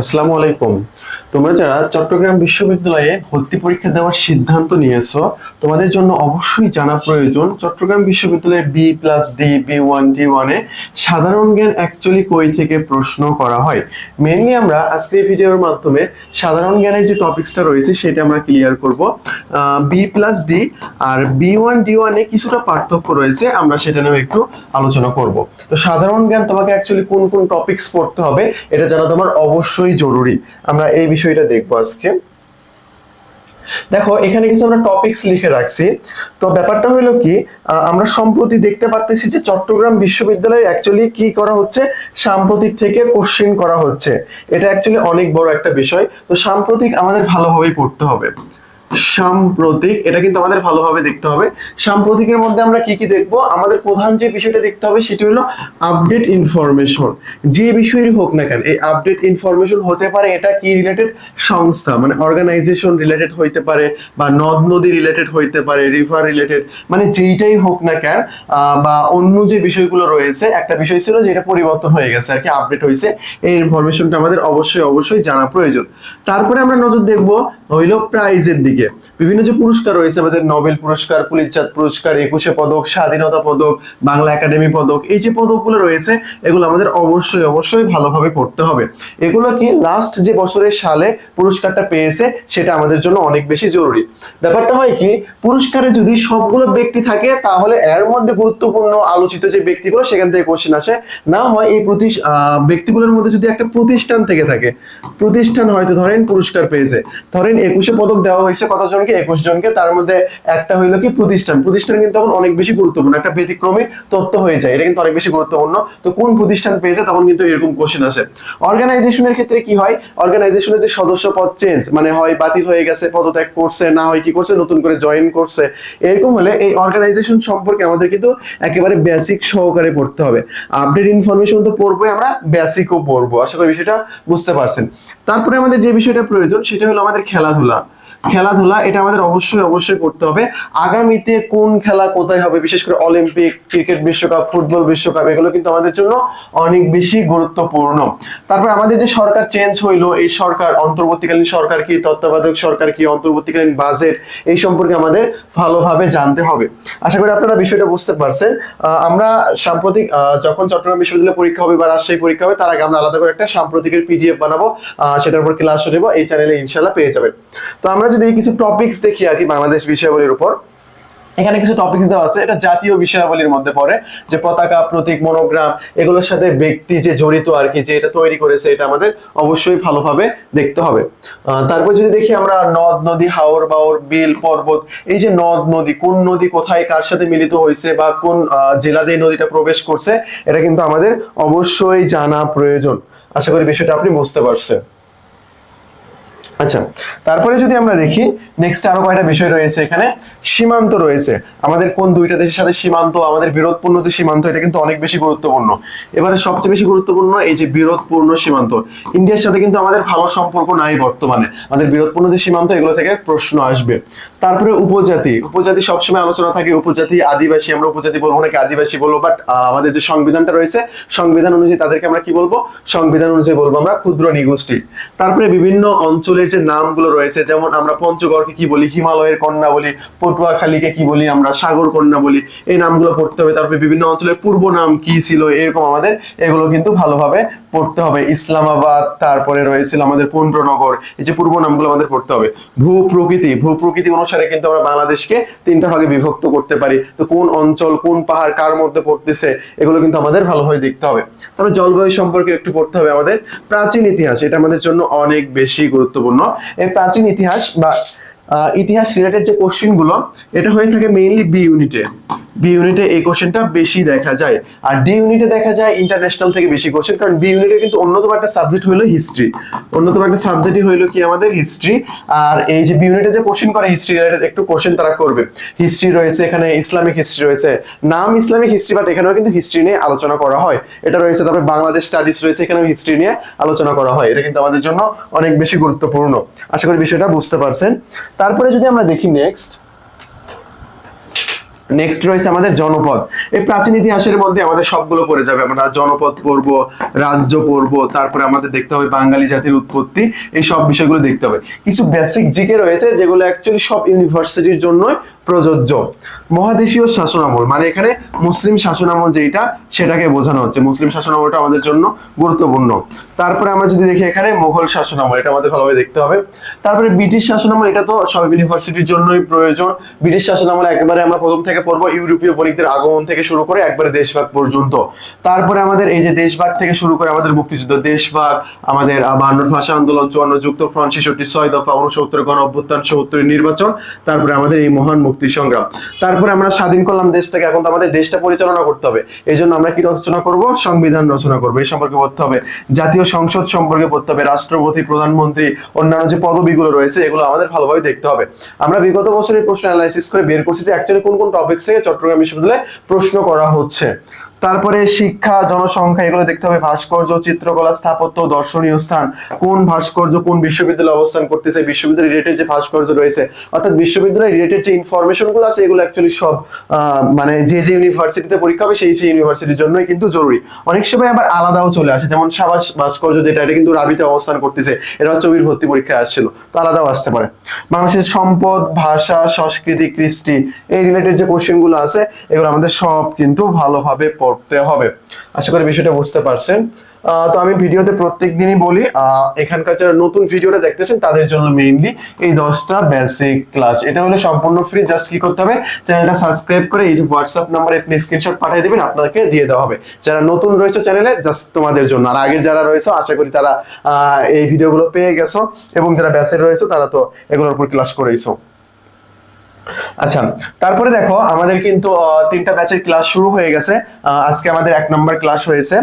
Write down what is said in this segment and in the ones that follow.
আসসালামু আলাইকুম। তোমরা যারা চট্টগ্রাম বিশ্ববিদ্যালয়ে ভর্তি পরীক্ষা দেওয়ার সিদ্ধান্ত নিয়েছো, তোমাদের জন্য অবশ্যই জানা প্রয়োজন, চট্টগ্রাম বিশ্ববিদ্যালয়ে B plus D B one D ওয়ানে সাধারণ জ্ঞান অ্যাকচুয়ালি কই থেকে প্রশ্ন করা হয়? মেনলি আমরা আজকে এই ভিডিওর মাধ্যমে সাধারণ জ্ঞানের যে টপিক্সটা রয়েছে, সেটা আমরা ক্লিয়ার করব। বি প্লাস ডি আর বি ওয়ান ডি ওয়ানে কিছুটা পার্থক্য রয়েছে, আমরা সেটা নিয়ে একটু আলোচনা করব। তো সাধারণ জ্ঞান তোমাকে অ্যাকচুয়ালি কোন কোন টপিকস পড়তে হবে, এটা জানা তোমার অবশ্যই জরুরি। আমরা এই বিষয়টা দেখব আজকে। দেখো, এখানে কিছু আমরা টপিকস লিখে রাখছি। তো ব্যাপারটা হলো কি আমরা সম্প্রতি দেখতে পারতেছি যে চট্টগ্রাম বিশ্ববিদ্যালয়ে অ্যাকচুয়ালি কি করা হচ্ছে? সাম্প্রতিক থেকে কোশ্চেন করা হচ্ছে। এটা অ্যাকচুয়ালি অনেক বড় একটা বিষয়। তো সাম্প্রতিক আমাদের ভালোভাবেই পড়তে হবে। সাম্প্রতিক, এটা কিন্তু আমাদের ভালোভাবে দেখতে হবে। সাম্প্রতিকের মধ্যে আমরা কি কি দেখব? আমাদের প্রধান যে বিষয়টা দেখতে হবে সেটি হলো আপডেট ইনফরমেশন যে বিষয়ের হোক না কেন, এই আপডেট ইনফরমেশন হতে পারে এটা কি রিলেটেড সংস্থা মানে অর্গানাইজেশন রিলেটেড হইতে পারে বা নদ নদী রিলেটেড হইতে পারে রিভার রিলেটেড মানে যেইটাই হোক না কেন বা অন্য যে বিষয়গুলো রয়েছে, একটা বিষয় ছিল যেটা পরিবর্তন হয়ে গেছে, আর কি আপডেট হয়েছে এই ইনফরমেশনটা আমাদের অবশ্যই অবশ্যই জানা প্রয়োজন। তারপরে আমরা নজর দেখব হইল প্রাইজের দিকে। বিভিন্ন যে পুরস্কার রয়েছে, আমাদের নোবেল পুরস্কার পুলিতচাঁদ পুরস্কার, একুশে পদক, স্বাধীনতা পদক, বাংলা একাডেমি পদক, এই যে পদকগুলো রয়েছে, এগুলো আমাদের অবশ্যই অবশ্যই ভালোভাবে পড়তে হবে। এগুলো কি লাস্ট যে বছরের সালে পুরস্কারটা পেয়েছে, সেটা আমাদের জন্য অনেক বেশি জরুরি। ব্যাপারটা হয় কি, পুরস্কারে যদি সবগুলো ব্যক্তি থাকে, তাহলে এর মধ্যে গুরুত্বপূর্ণ আলোচিত যে ব্যক্তিগুলো, সেখান থেকে কোশ্চেন আসে। না হয় এই প্রতি ব্যক্তিগুলোর মধ্যে যদি একটা প্রতিষ্ঠান থেকে থাকে, প্রতিষ্ঠান হয়তো ধরেন পুরস্কার পেয়েছে। ধরেন একুশে পদক দেওয়া হয়েছে কতজনকে একুশ জনকে। তার মধ্যে একটা হইল কি প্রতিষ্ঠান। প্রতিষ্ঠান কিন্তু তখন অনেক বেশি গুরুত্বপূর্ণ। একটা ব্যতিক্রমী তথ্য হয়ে যায়। এটা কিন্তু অনেক বেশি গুরুত্বপূর্ণ। তো কোন প্রতিষ্ঠান পেয়েছে? তখন কিন্তু এরকম কোশ্চেন আসে অর্গানাইজেশনের ক্ষেত্রে কি হয়? অর্গানাইজেশনের যে সদস্য পদ চেঞ্জ মানে হয় বাতিল হয়ে গেছে, পদত্যাগ করছে, না হয় কি করছে, নতুন করে জয়েন করছে, এরকম হলে এই অর্গানাইজেশন সম্পর্কে আমাদের কিন্তু একেবারে বেসিক সহকারে পড়তে হবে। আপডেট ইনফরমেশন তো পড়বোই আমরা বেসিকও পড়ব। আশা করি বিষয়টা বুঝতে পারছেন। তারপরে আমাদের যে বিষয়টা প্রয়োজন, সেটা হলো আমাদের খেলাধুলা। খেলাধুলা, এটা আমাদের অবশ্যই অবশ্যই করতে হবে। আগামীতে কোন খেলা কোথায় হবে, বিশেষ করে অলিম্পিক, ক্রিকেট বিশ্বকাপ, ফুটবল বিশ্বকাপ, এগুলো কিন্তু আমাদের জন্য অনেক বেশি গুরুত্বপূর্ণ। তারপর আমাদের যে সরকার চেঞ্জ হইল, এই সরকার, অন্তর্বর্তীকালীন সরকার কি, তত্ত্বাবধায়ক সরকার কি, অন্তর্বর্তীকালীন বাজেট এই সম্পর্কে আমাদের ভালোভাবে জানতে হবে। আশা করি আপনারা বিষয়টা বুঝতে পারছেন। আমরা সাম্প্রতিক যখন চট্টগ্রাম বিশ্ববিদ্যালয়ে পরীক্ষা হবে বা রাজশাহী পরীক্ষা হবে, তার আগে আমরা আলাদা করে একটা সাম্প্রতিকের পিডিএফ বানাবো। সেটার উপর ক্লাস নেব, এই চ্যানেলে ইনশাল্লাহ পেয়ে যাবেন। তো আমরা যদি কিছু টপিকস দেখি আর কি বাংলাদেশ বিষয়াবলীর উপর, এখানে কিছু টপিকস দেওয়া আছে। এটা জাতীয় বিষয়াবলীর মধ্যে পড়ে, যে পতাকা, প্রতীক মনোগ্রাম এগুলোর সাথে ব্যক্তি যে জড়িত আর কি, যে এটা তৈরি করেছে, এটা আমাদের অবশ্যই ভালোভাবে দেখতে হবে। তারপর যদি দেখি আমরা নদ, নদী, হাওর, বাওর, বিল, পর্বত, এই যে নদ, নদী, কোন নদী কোথায়, কার সাথে মিলিত হয়েছে বা কোন জেলাতে এই নদীটা প্রবেশ করছে, এটা কিন্তু আমাদের অবশ্যই জানা প্রয়োজন। আশা করি বিষয়টা আপনি বুঝতে পারছেন। আচ্ছা তারপরে যদি আমরা দেখি নেক্সট আরও কয়টা বিষয় রয়েছে এখানে? সীমান্ত রয়েছে। আমাদের কোন দুইটা দেশের সাথে সীমান্ত, আমাদের বিরোধপূর্ণ যে সীমান্ত, এটা কিন্তু অনেক বেশি গুরুত্বপূর্ণ। এবারে সবচেয়ে বেশি গুরুত্বপূর্ণ এই যে বিরোধপূর্ণ সীমান্ত। ইন্ডিয়ার সাথে কিন্তু আমাদের ভালো সম্পর্ক নাই বর্তমানে। আমাদের বিরোধপূর্ণ যে সীমান্ত, এগুলো থেকে প্রশ্ন আসবে। তারপরে উপজাতি। উপজাতি সবসময় আলোচনা থাকে, উপজাতি, আদিবাসী, আমরা উপজাতি বলব নাকি আদিবাসী বলব বাট আমাদের যে সংবিধানটা রয়েছে, সংবিধান অনুযায়ী তাদেরকে আমরা কি বলব? সংবিধান অনুযায়ী বলব আমরা ক্ষুদ্র নিগোষ্ঠী। তারপরে বিভিন্ন অঞ্চলের যে নামগুলো রয়েছে, যেমন আমরা পঞ্চগড়কে কি বলি, হিমালয়ের কন্যা বলি, পটুয়াখালীকে কি বলি, আমরা সাগর কন্যা বলি, এই নামগুলো পড়তে হবে। তারপরে বিভিন্ন অঞ্চলের পূর্ব নাম কি ছিল, এরকম আমাদের, এগুলো কিন্তু ভালোভাবে পড়তে হবে। ইসলামাবাদ, তারপরে রয়েছিল আমাদের পুন্ড্রনগর এই যে পূর্ব নামগুলো আমাদের পড়তে হবে। ভূ প্রকৃতি ভূ প্রকৃতি অনুসারে কিন্তু আমরা বাংলাদেশকে তিনটা ভাগে বিভক্ত করতে পারি। তো কোন অঞ্চল, কোন পাহাড় কার মধ্যে পড়তেছে, এগুলো কিন্তু আমাদের ভালোভাবে দেখতে হবে। তবে জলবায়ু সম্পর্কে একটু পড়তে হবে আমাদের। প্রাচীন ইতিহাস, এটা আমাদের জন্য অনেক বেশি গুরুত্বপূর্ণ। এই প্রাচীন ইতিহাস বা ইতিহাস রিলেটেড যে কোশ্চেনগুলো, এটা হয়ে থাকে মেইনলি বি ইউনিটে বি ইউনিটে এই কোশ্চেনটা বেশি দেখা যায়। আর ডি ইউনিটে দেখা যায় ইন্টারন্যাশনাল থেকে বেশি কোশ্চেন কারণ বি ইউনিটে কিন্তু অন্যতম একটা সাবজেক্ট হলো হিস্ট্রি অন্যতম একটা সাবজেক্টই হইল কি আমাদের হিস্ট্রি আর এই যে বি ইউনিটে যে কোশ্চেন করে হিস্ট্রি রিলেটেড একটু কোশ্চেন তারা করবে। হিস্ট্রি রয়েছে, এখানে ইসলামিক হিস্ট্রি রয়েছে। নাম ইসলামিক হিস্ট্রি বাট এখানেও কিন্তু হিস্ট্রি নিয়ে আলোচনা করা হয়। এটা রয়েছে, তারপরে বাংলাদেশ স্টাডিজ রয়েছে, এখানেও হিস্ট্রি নিয়ে আলোচনা করা হয়। এটা কিন্তু আমাদের জন্য অনেক বেশি গুরুত্বপূর্ণ। আশা করি বিষয়টা বুঝতে পারছেন। তারপরে যদি আমরা দেখি নেক্সট নেক্সট রয়েছে আমাদের জনপদ। এই প্রাচীন ইতিহাসের মধ্যে আমাদের সবগুলো পড়ে যাবে। আমরা জনপদ পড়ব, রাজ্য পড়ব, তারপরে আমাদের দেখতে হবে বাঙালি জাতির উৎপত্তি। এই সব বিষয়গুলো দেখতে হবে। কিছু বেসিক জিকে রয়েছে যেগুলো অ্যাকচুয়ালি সব ইউনিভার্সিটির জন্যই প্রযোজ্য। মহাদেশীয় শাসনামল মানে এখানে মুসলিম শাসনামল যেটা সেটাকে বোঝানো হচ্ছে। মুসলিম শাসনামলটা আমাদের জন্য গুরুত্বপূর্ণ। তারপরে আমরা যদি দেখি এখানে মুঘল শাসনামল এটা আমাদের ভালোভাবে দেখতে হবে। তারপরে ব্রিটিশ শাসনামল এটা তো সব ইউনিভার্সিটির জন্যই প্রয়োজন। ব্রিটিশ শাসনামল একেবারে আমরা প্রথম থেকে পড়ব ইউরোপীয় বণিকদের আগমন থেকে শুরু করে একবারে দেশভাগ পর্যন্ত। তারপরে আমাদের এই যে দেশভাগ থেকে শুরু করে আমাদের মুক্তিযুদ্ধ দেশভাগ আমাদের আহ, বায়ান্নর ভাষা আন্দোলন চুয়ান্ন যুক্ত ফ্রন্ট ছেষট্টি ছয় দফা উনসত্তর গণ অভ্যুত্থান সত্তরের নির্বাচন তারপরে আমাদের এই মহান মুক্তি সংগ্রাম। তারপরে আমরা স্বাধীন করলাম দেশটাকে, এখন তো আমাদের দেশটা পরিচালনা করতে হবে। এই জন্য আমরা কি রচনা করব? সংবিধান রচনা করব। এই সম্পর্কে পড়তে হবে। জাতীয় সংসদ সম্পর্কে পড়তে হবে। রাষ্ট্রপতি, প্রধানমন্ত্রী, অন্যান্য যে পদবিগুলো রয়েছে, এগুলো আমাদের ভালোভাবে দেখতে হবে। আমরা বিগত বছরের প্রশ্ন অ্যানালাইসিস করে বের করছি যে অ্যাকচুয়ালি কোন কোন টপিকস থেকে চট্টগ্রাম বিশ্ববিদ্যালয়ে প্রশ্ন করা হচ্ছে। তারপরে শিক্ষা, জনসংখ্যা, এগুলো দেখতে হবে। ভাস্কর্য, চিত্রকলা, স্থাপত্য, দর্শনীয় স্থান। কোন ভাস্কর্য কোন বিশ্ববিদ্যালয়ে অবস্থান করতেছে? বিশ্ববিদ্যালয় রিলেটেড যে ভাস্কর্য রয়েছে, অর্থাৎ বিশ্ববিদ্যালয় রিলেটেড যে ইনফরমেশনগুলো আছে, এগুলো অ্যাকচুয়ালি সব মানে যে যে ইউনিভার্সিটিতে পরীক্ষা হবে, সেই সেই ইউনিভার্সিটির জন্যই কিন্তু জরুরি। অনেক সময় আবার আলাদাও চলে আসে। যেমন সাবাস ভাস্কর্য যেটা, এটা কিন্তু রাবিতে অবস্থান করতেছে। এটা হচ্ছে ভর্তি পরীক্ষায় আসছিল। তো আলাদাও আসতে পারে। বাংলাদেশের সম্পদ, ভাষা, সংস্কৃতি, কৃষ্টি, এই রিলেটেড যে কোশ্চেনগুলো আছে, এগুলো আমাদের সব কিন্তু ভালোভাবে পড়তে হবে। আশা করি বিষয়টা বুঝতে পারছেন। তো আমি ভিডিওতে প্রত্যেক দিনই বলি এখানকার যারা নতুন ভিডিওটা দেখতেছেন, তাদের জন্য মেইনলি এই দশটা বেসিক ক্লাস এটা হলে সম্পূর্ণ ফ্রি জাস্ট কি করতে হবে? চ্যানেলটা সাবস্ক্রাইব করে এই যে হোয়াটসঅ্যাপ নাম্বারে আপনি স্ক্রিনশট পাঠিয়ে দেবেন, আপনাকে দিয়ে দেওয়া হবে। যারা নতুন রয়েছে চ্যানেলে জাস্ট তোমাদের জন্য। আর আগের যারা রয়েছে, আশা করি তারা এই ভিডিওগুলো পেয়ে গেছো। এবং যারা ব্যাসে রয়েছে, তারা তো এগুলোর উপর ক্লাস করেইছো। আচ্ছা তারপরে দেখো আমাদের কিন্তু তিনটা ব্যাচের ক্লাস শুরু হয়ে গেছে। আজকে আমাদের এক নম্বর ক্লাস হয়েছে।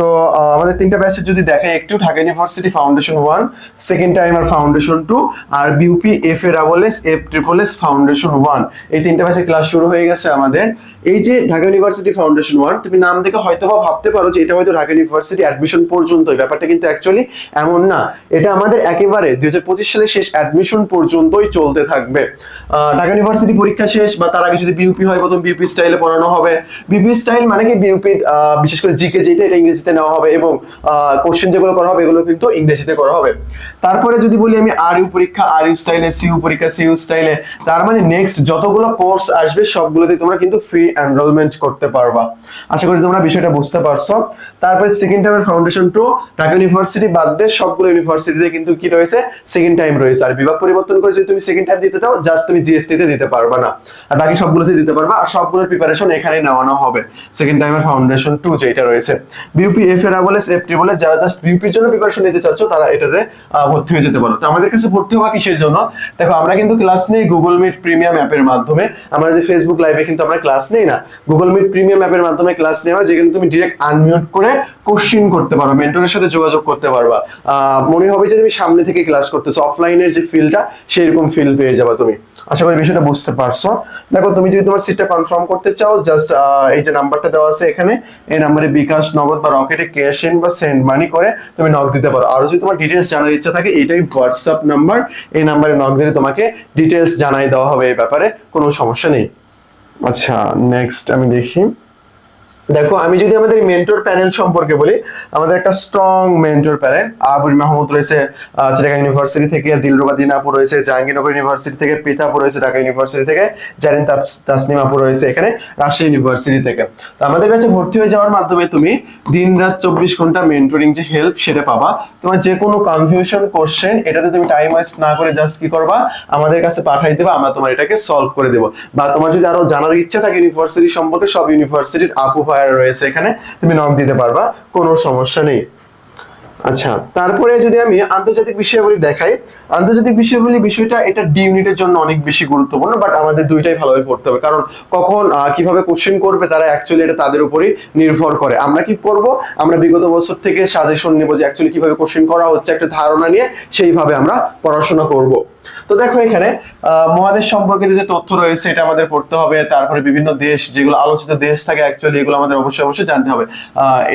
তো আমাদের তিনটা ব্যাচের যদি দেখাই একটু Dhaka university foundation one second timer foundation two R BUP F A double S F triple S foundation one এই তিনটা ব্যাচের ক্লাস শুরু হয়ে গেছে আমাদের। এই যে ঢাকা ইউনিভার্সিটি ফাউন্ডেশন ওয়ান তুমি নাম দেখে হয়তো বা ভাবতে পারো যে এটা হয়তো ঢাকা ইউনিভার্সিটি অ্যাডমিশন পর্যন্ত ব্যাপারটা কিন্তু অ্যাকচুয়ালি এমন না। এটা আমাদের একেবারে দুই হাজার পঁচিশ সালের শেষ অ্যাডমিশন পর্যন্তই চলতে থাকবে। ঢাকা ইউনিভার্সিটি পরীক্ষা শেষ, বা তার আগে যদি বিউপি হয়, প্রথম বিউপি স্টাইলে পড়ানো হবে। বিউপি স্টাইল মানে কি? বিউপি বিশেষ করে জিকে যেটা এটা ইংরেজিতে নেওয়া হবে এবং কোশ্চেন যেগুলো করা হবে এগুলো কিন্তু ইংরেজিতে করা হবে। তারপরে যদি বলি আমি আর ইউ পরীক্ষা আর ইউ স্টাইলে সিইউ পরীক্ষা সিইউ স্টাইলে তার মানে নেক্সট যতগুলো কোর্স আসবে সবগুলোতে তোমরা কিন্তু ফ্রি এনরোলমেন্ট করতে পারবা। আশা করি তোমরা বিষয়টা বুঝতে পারছ। তারপরে সেকেন্ড টাইমের ফাউন্ডেশন টু ঢাকা ইউনিভার্সিটি বাদ দিয়ে সবগুলো ইউনিভার্সিটিতে কিন্তু কি রয়েছে? সেকেন্ড টাইম রয়েছে। আর বিভাগ পরিবর্তন করে যদি তুমি সেকেন্ড টাইম দিতে চাও জাস্ট তুমি জিএসটি তে দিতে পারবা না। আর বাকি সবগুলোতে দিতে পারবা। আর সবগুলোর প্রিপারেশন এখানে নেওয়ানো হবে। সেকেন্ড টাইমের ফাউন্ডেশন টু যেটা রয়েছে। বিউপি এফ এর বলে এফটি বলে যারা জাস্ট বিউপির জন্য প্রিপারেশন নিতে চাচ্ছ, তারা এটাতে ভর্তি হয়ে যেতে পারো। তো আমাদের কাছে ভর্তি হওয়া কিসের জন্য? দেখো, আমরা কিন্তু ক্লাস নেই গুগল মিট প্রিমিয়াম অ্যাপের মাধ্যমে। আমরা যে ফেসবুক লাইভে কিন্তু আমরা ক্লাস নেই না। গুগল মিট প্রিমিয়াম অ্যাপের মাধ্যমে ক্লাস নেওয়া, যেখানে তুমি ডিরেক্ট আনমিউট করে কোশ্চিন করতে পারো মেন্টরের সাথে যোগাযোগ করতে পারবা। মনে হবে যে তুমি সামনে থেকে ক্লাস করতেছো। অফলাইনের যে ফিলটা সেই রকম ফিল পেয়ে যাবে তুমি। আশা করি বিষয়টা বুঝতে পারছ। দেখো, তুমি যদি তোমার সিটটা কনফার্ম করতে চাও জাস্ট এই যে নাম্বারটা দেওয়া আছে এখানে, এই নাম্বারে বিকাশ, নগদ বা রকেটে ক্যাশ ইন বা সেন্ড মানি করে তুমি নক দিতে পারো। আর যদি তোমার ডিটেলস জানার ইচ্ছা থাকে এটাই হোয়াটসঅ্যাপ নাম্বার এই নাম্বারে নক দিলে তোমাকে ডিটেলস জানাই দেওয়া হবে এই ব্যাপারে, কোনো সমস্যা নেই। আচ্ছা নেক্সট আমি দেখি। দেখো, আমি যদি আমাদের মেন্টর প্যানেল সম্পর্কে বলি, আমাদের একটা strong mentor panel Abul Mahmud রয়েছে চিটাগাং ইউনিভার্সিটি থেকে, দিলরুবা দিন আপু রয়েছে, জাহাঙ্গীরনগর ইউনিভার্সিটি থেকে আপু রয়েছে, ঢাকা ইউনিভার্সিটি থেকে, জারিন তাপস- তাসনিম আপু রয়েছে এখানে, রাজশাহী ইউনিভার্সিটি থেকে। তো আমাদের কাছে ভর্তি হয়ে যাওয়ার মাধ্যমে তুমি দিন রাত চব্বিশ ঘণ্টা মেন্টরিং যে হেল্প সেটা পাবা। তোমার যে কোনো কনফিউশন কোশ্চেন এটাতে তুমি টাইম ওয়েস্ট না করে জাস্ট কি করবা? আমাদের কাছে পাঠাই দেবা, আমরা তোমার এটাকে সলভ করে দেবো। বা তোমার যদি আরও জানার ইচ্ছা থাকে ইউনিভার্সিটি সম্পর্কে, সব ইউনিভার্সিটির আপু ফায়ার রয়েছে এখানে তুমি নক দিতে পারবা কোনো সমস্যা নেই। আচ্ছা তারপরে যদি আমি আন্তর্জাতিক বিষয়াবলী দেখাই, আন্তর্জাতিক বিষয়াবলী বিষয়টা এটা ডি ইউনিটের জন্য অনেক বেশি গুরুত্বপূর্ণ বাট আমাদের দুইটাই ভালোভাবে পড়তে হবে। কারণ কখন কীভাবে কোশ্চেন করবে, তারা অ্যাকচুয়ালি এটা তাদের উপরই নির্ভর করে। আমরা কি পড়ব? আমরা বিগত বছর থেকে সাজেশন নেব যে অ্যাকচুয়ালি কীভাবে কোশ্চেন করা হচ্ছে, একটা ধারণা নিয়ে সেইভাবে আমরা পড়াশোনা করব। তো দেখো এখানে মহাদেশ সম্পর্কিত যে তথ্য রয়েছে, এটা আমাদের পড়তে হবে। তারপরে বিভিন্ন দেশ, যেগুলো আলোচিত দেশ থাকে অ্যাকচুয়ালি এগুলো আমাদের অবশ্যই অবশ্যই জানতে হবে।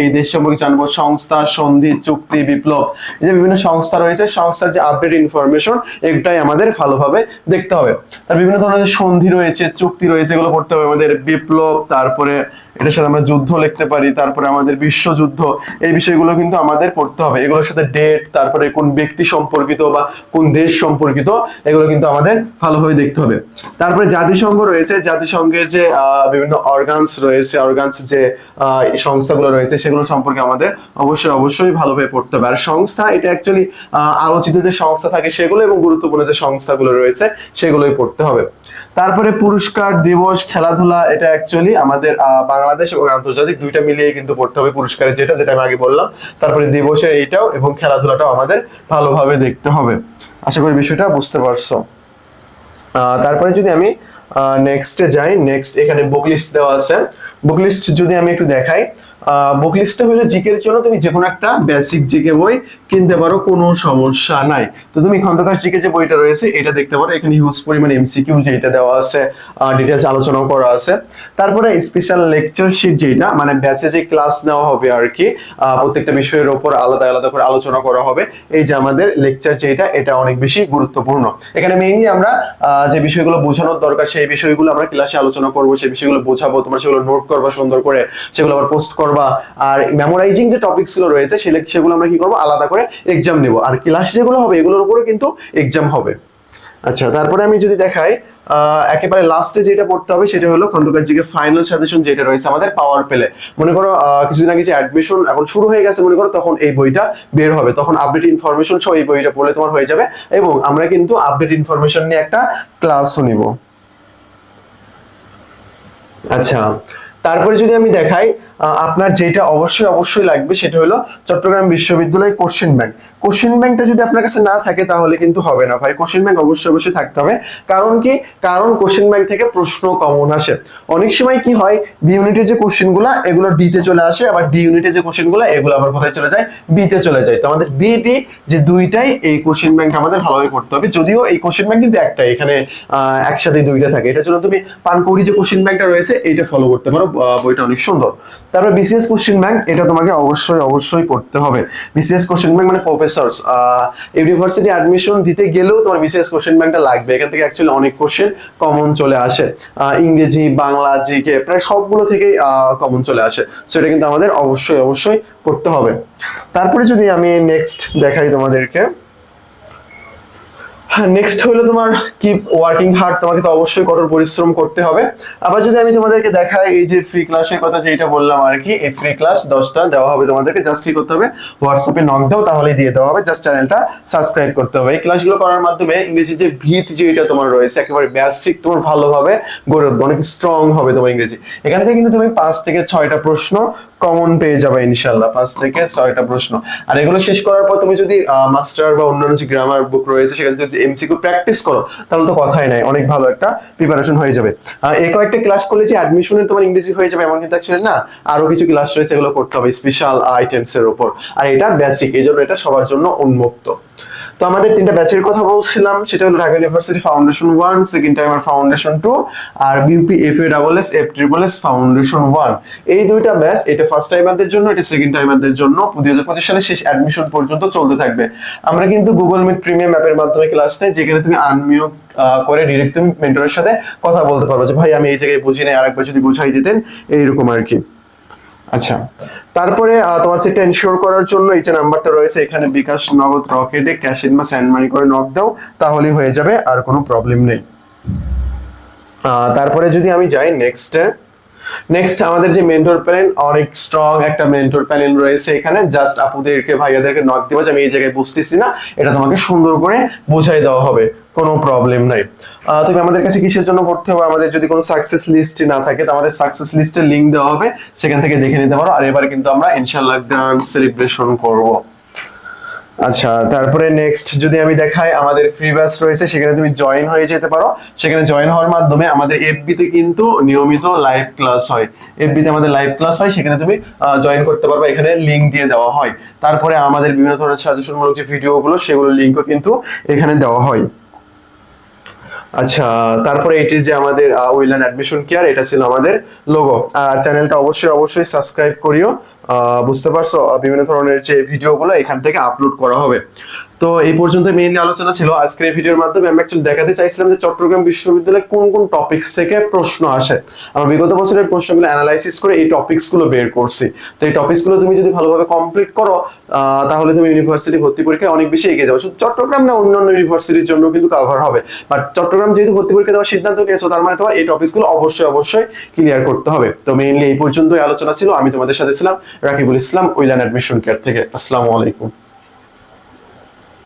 এই দেশ সম্পর্কে জানব সংস্থা সন্ধি চুক্তি বিপ্লব। এই যে বিভিন্ন সংস্থা রয়েছে, সংস্থার যে আপডেট ইনফরমেশন এটাই আমাদের ভালোভাবে দেখতে হবে। তার বিভিন্ন ধরনের সন্ধি রয়েছে, চুক্তি রয়েছে, এগুলো পড়তে হবে আমাদের বিপ্লব, তারপরে এটার সাথে আমরা যুদ্ধ লিখতে পারি, তারপরে আমাদের বিশ্বযুদ্ধ, এই বিষয়গুলো কিন্তু আমাদের পড়তে হবে। এগুলোর সাথে ডেট তারপরে কোন ব্যক্তি সম্পর্কিত বা কোন দেশ সম্পর্কিত, এগুলো কিন্তু আমাদের ভালোভাবে দেখতে হবে। তারপরে জাতিসংঘ রয়েছে, জাতিসংঘের যে বিভিন্ন অর্গানস রয়েছে অর্গানস যে সংস্থাগুলো রয়েছে, সেগুলো সম্পর্কে আমাদের অবশ্যই অবশ্যই ভালোভাবে পড়তে হবে। আর সংস্থা, এটা অ্যাকচুয়ালি আলোচিত যে সংস্থা থাকে সেগুলো এবং গুরুত্বপূর্ণ যে সংস্থাগুলো রয়েছে, সেগুলোই পড়তে হবে। তারপরে পুরস্কার, দিবস, খেলাধুলা, এটা অ্যাকচুয়ালি আমাদের বাংলাদেশ এবং আন্তর্জাতিক দুইটা মিলিয়ে কিন্তু পড়তে হবে পুরস্কারের যেটা যেটা আমি আগে বললাম। তারপরে দিবসের এইটাও এবং খেলাধুলাটাও আমাদের ভালোভাবে দেখতে হবে। আশা করি বিষয়টা বুঝতে পারছ। তারপরে যদি আমি নেক্সটে যাই নেক্সট এখানে বুক লিস্ট দেওয়া আছে। বুক লিস্ট যদি আমি একটু দেখাই বুক লিস্টটা হলো জিকের জন্য তুমি যে কোনো একটা বেসিক জিকে বই কিনতে পারো, কোনো সমস্যা নাই। তো তুমি খন্দকার জিকে যে বইটা রয়েছে, এটা দেখতে পারো। এখানে হিউজ পরিমাণে এমসিকিউ যেটা দেওয়া আছে ডিটেলস করা আছে। তারপরে স্পেশাল লেকচার শিট যেটা মানে ব্যাচে যে ক্লাস নেওয়া হবে আর কি প্রত্যেকটা বিষয়ের উপর আলাদা আলাদা করে আলোচনা করা হবে। এই যে আমাদের লেকচার যেটা এটা অনেক বেশি গুরুত্বপূর্ণ। এখানে মেইনলি আমরা যে বিষয়গুলো বোঝানোর দরকার, সেই বিষয়গুলো আমরা ক্লাসে আলোচনা করব, সেই বিষয়গুলো বোঝাবো। তোমরা সেগুলো নোট করবা সুন্দর করে, সেগুলো আবার পোস্ট করবা। আর মেমোরাইজিং যে টপিকসগুলো রয়েছে সেগুলো আমরা কি করব? আলাদা করে এক্সাম নেব। আর ক্লাস যেগুলো হবে, এগুলোর উপরে কিন্তু এক্সাম হবে। আচ্ছা তারপরে আমি যদি দেখাই একেবারে লাস্টে যেটা পড়তে হবে, সেটা হলো ফাইনাল সাজেশন যেটা রয়েছে আমাদের পাওয়ার পেলে মনে করো কিছুদিন আগে যে অ্যাডমিশন এখন শুরু হয়ে গেছে, মনে করো, তখন এই বইটা বের হবে। তখন আপডেট ইনফরমেশন সহ এই বইটা পড়লে তোমার হয়ে যাবে এবং আমরা কিন্তু আপডেট ইনফরমেশন নিয়ে একটা ক্লাসও নিব। আচ্ছা তারপরে যদি আমি দেখাই আপনার যেটা অবশ্যই অবশ্যই লাগবে সেটা হলো চট্টগ্রাম বিশ্ববিদ্যালয় কোশ্চেন ব্যাংক। কোশ্চেন ব্যাংকটা যদি আপনার কাছে না থাকে তাহলে কিন্তু হবে না ভাই। কোশ্চেন ব্যাংক অবশ্যই অবশ্যই থাকতে হবে। কারণ কি? কারণ কোশ্চেন ব্যাংক থেকে প্রশ্ন কমন আসে। অনেক সময় কি হয়? বি ইউনিটের যে কোশ্চেনগুলো, এগুলো ডিতে চলে আসে, আবার ডি ইউনিটের যে কোশ্চেনগুলো, এগুলো আবার কোথায় চলে যায়? বিতে চলে যায়। তো আমাদের বিডি যে দুইটাই এই কোশ্চেন ব্যাংক আমাদের ভালোভাবে পড়তে হবে। যদিও এই কোশ্চেন ব্যাংক কিন্তু একটাই, এখানে একসাথে দুইটা থাকে। এটার জন্য তুমি পানকৌড়ি যে কোশ্চেন ব্যাংকটা রয়েছে, এইটা ফলো করতে পারো। বইটা অনেক সুন্দর। তারপর বিসিএস কোশ্চেন ব্যাংক এটা তোমাকে অবশ্যই অবশ্যই পড়তে হবে। বিসিএস কোশ্চেন ব্যাংক মানে প্রফেসরস ইউনিভার্সিটি অ্যাডমিশন দিতে গেলেও তোমার বিসিএস কোশ্চেন ব্যাংকটা লাগবে। এখান থেকে অ্যাকচুয়ালি অনেক কোশ্চেন কমন চলে আসে। ইংরেজি, বাংলা জিকে প্রায় সবগুলো থেকেই কমন চলে আসে। সো এটা কিন্তু আমাদের অবশ্যই অবশ্যই করতে হবে। তারপরে যদি আমি নেক্সট দেখাই তোমাদেরকে নেক্সট হলো তোমার কিপ ওয়ার্কিং হার্ড তোমাকে তো অবশ্যই কঠোর পরিশ্রম করতে হবে। আবার যদি আমি তোমাদেরকে দেখাই, এই যে ফ্রি ক্লাসের কথা যেটা বললাম আর কি, এই ফ্রি ক্লাস দশটা দেওয়া হবে তোমাদেরকে জাস্ট কি করতে হবে হোয়াটসঅ্যাপে নক দাও, তাহলেই দিয়ে দেওয়া হবে জাস্ট চ্যানেলটা সাবস্ক্রাইব করতে হবে। এই ক্লাসগুলো করার মাধ্যমে ইংরেজি যে ভিত যেটা তোমার রয়েছে, একেবারে বেসিক তোমার ভালোভাবে গড়ে উঠবে অনেক স্ট্রং হবে তোমার ইংরেজি। এখান থেকে কিন্তু তুমি পাঁচ থেকে ছয়টা প্রশ্ন কমন পেয়ে যাবে ইনশাল্লাহ পাঁচ থেকে ছয়টা প্রশ্ন। আর এগুলো শেষ করার পর তুমি যদি মাস্টার বা অন্যান্য যে গ্রামার বুক রয়েছে, সেখানে যদি এমসিকিউ প্র্যাকটিস করো, তাহলে তো কথাই নাই, অনেক ভালো একটা প্রিপারেশন হয়ে যাবে। এই কয়েকটা ক্লাস করলে যে তোমার ইংরেজি হয়ে যাবে, এমন কিন্তু অ্যাকচুয়ালি না, আরও কিছু ক্লাস রয়েছে এগুলো করতে হবে স্পেশাল আইটেমস এর উপর। আর এটা বেসিক এই জন্য এটা সবার জন্য উন্মুক্ত। তো আমাদের তিনটা ব্যাচের কথা বলছিলাম, সেটা হলো Dhaka university foundation one second timer foundation two আর BUP F double S F triple S foundation one এই দুইটা ব্যাচ এটা ফার্স্ট টাইমারদের জন্য, এটা সেকেন্ড টাইমারদের জন্য, দুই হাজার পঁচিশ সালে শেষ অ্যাডমিশন পর্যন্ত চলতে থাকবে। আমরা কিন্তু গুগল মিট প্রিমিয়াম অ্যাপের মাধ্যমে ক্লাস নেই, যেখানে তুমি আনমিউট করে ডিরেক্ট তুমি মেন্টরের সাথে কথা বলতে পারবে যে, ভাই, আমি এই জায়গায় বুঝি নাই আরেকবার যদি বুঝাই দিতেন, এইরকম আর কি। আচ্ছা। তারপরে তোমার সেটা এনশিওর করার জন্য এই যে নাম্বারটা রয়েছে, এখানে বিকাশ নগদ রকেটে ক্যাশ ইন বা স্যান্ড মানি করে নক দাও, তাহলেই হয়ে যাবে, আর কোনো প্রবলেম নেই। তারপরে যদি আমি যাই নেক্সটে নেক্সট আমাদের যে মেন্টর প্যানেল অনেক স্ট্রং একটা মেন্টর প্যানেল রয়েছে এখানে। জাস্ট আপুদেরকে, ভাইয়াদেরকে নক দিবা যে আমি এই জায়গায় বুঝতেছি না, এটা তোমাকে সুন্দর করে বোঝাই দেওয়া হবে। কোনো প্রবলেম নাই। তুমি আমাদের কাছে কিসের জন্য পড়তে হবে? আমাদের যদি কোনো সাকসেস লিস্ট না থাকে, তো আমাদের সাকসেস লিস্টের লিঙ্ক দেওয়া হবে। সেখান থেকে দেখে নিতে পারো। আর এবার কিন্তু আমরা ইনশাল্লাহ গ্র্যান্ড সেলিব্রেশন করব। আচ্ছা তারপরে নেক্সট যদি আমি দেখাই, আমাদের ফ্রি ব্যাচ রয়েছে, সেখানে তুমি জয়েন হয়ে যেতে পারো। সেখানে জয়েন হওয়ার মাধ্যমে আমাদের এফবি তে কিন্তু নিয়মিত লাইভ ক্লাস হয়। এফবি তে আমাদের লাইভ ক্লাস হয়, সেখানে তুমি জয়েন করতে পারবে। এখানে লিংক দিয়ে দেওয়া হয়। তারপরে আমাদের বিভিন্ন ধরনের সাজেশনমূলক যে ভিডিওগুলো সেগুলো লিঙ্কও কিন্তু এখানে দেওয়া হয়। আচ্ছা তারপরে এটি যে আমাদের উইলান অ্যাডমিশন কেয়ার এটা ছিল আমাদের লোগো আর চ্যানেলটা অবশ্যই অবশ্যই সাবস্ক্রাইব করিও। বুঝতে পারছ বিভিন্ন ধরনের যে ভিডিওগুলো এখান থেকে আপলোড করা হবে। তো এই পর্যন্ত মেইনলি আলোচনা ছিল। আজকের ভিডিওর মাধ্যমে আমি অ্যাকচুয়ালি দেখাতে চাইছিলাম যে চট্টগ্রাম বিশ্ববিদ্যালয়ে কোন কোন টপিকস থেকে প্রশ্ন আসে। আমরা বিগত বছরের প্রশ্নগুলো অ্যানালাইসিস করে এই টপিকসগুলো বের করছি। তো এই টপিকসগুলো তুমি যদি ভালোভাবে কমপ্লিট করো তাহলে তুমি ইউনিভার্সিটি ভর্তি পরীক্ষায় অনেক বেশি এগিয়ে যাবে। শুধু চট্টগ্রাম না, অন্যান্য ইউনিভার্সিটির জন্য কিন্তু কভার হবে। বাট চট্টগ্রাম যেহেতু ভর্তি পরীক্ষা দেওয়ার সিদ্ধান্ত নিয়েছো, তার মানে তোমার এই টপিকসগুলো অবশ্যই অবশ্যই ক্লিয়ার করতে হবে। তো মেইনলি এই পর্যন্তই আলোচনা ছিল। আমি তোমাদের সাথে ছিলাম রাকিবুল ইসলাম, উইলান অ্যাডমিশন কেয়ার থেকে। আসসালামু আলাইকুম।